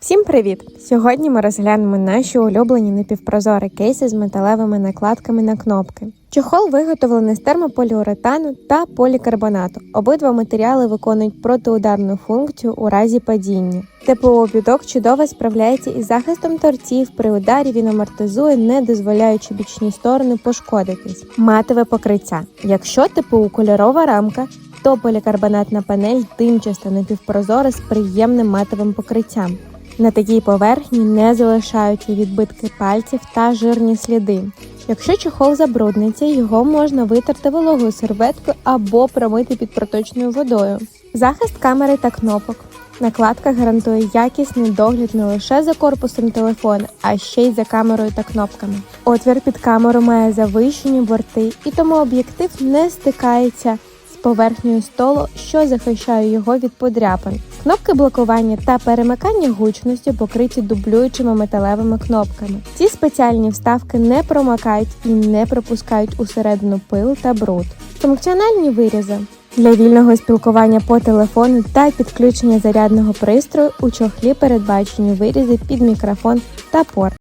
Всім привіт! Сьогодні ми розглянемо наші улюблені напівпрозорі кейси з металевими накладками на кнопки. Чохол виготовлений з термополіуретану та полікарбонату. Обидва матеріали виконують протиударну функцію у разі падіння. ТПО-бідок чудово справляється із захистом торців. При ударі він амортизує, не дозволяючи бічні сторони пошкодитись. Матове покриття. Якщо ТПУ кольорова рамка, то полікарбонатна панель тимчасто напівпрозора з приємним матовим покриттям. На такій поверхні не залишаються відбитки пальців та жирні сліди. Якщо чохол забрудниться, його можна витерти вологою серветкою або промити під проточною водою. Захист камери та кнопок. Накладка гарантує якісний догляд не лише за корпусом телефона, а ще й за камерою та кнопками. Отвір під камеру має завищені борти, і тому об'єктив не стикається поверхнею столу, що захищає його від подряпин. Кнопки блокування та перемикання гучності покриті дублюючими металевими кнопками. Ці спеціальні вставки не промикають і не пропускають усередину пил та бруд. Функціональні вирізи. Для вільного спілкування по телефону та підключення зарядного пристрою у чохлі передбачені вирізи під мікрофон та порт.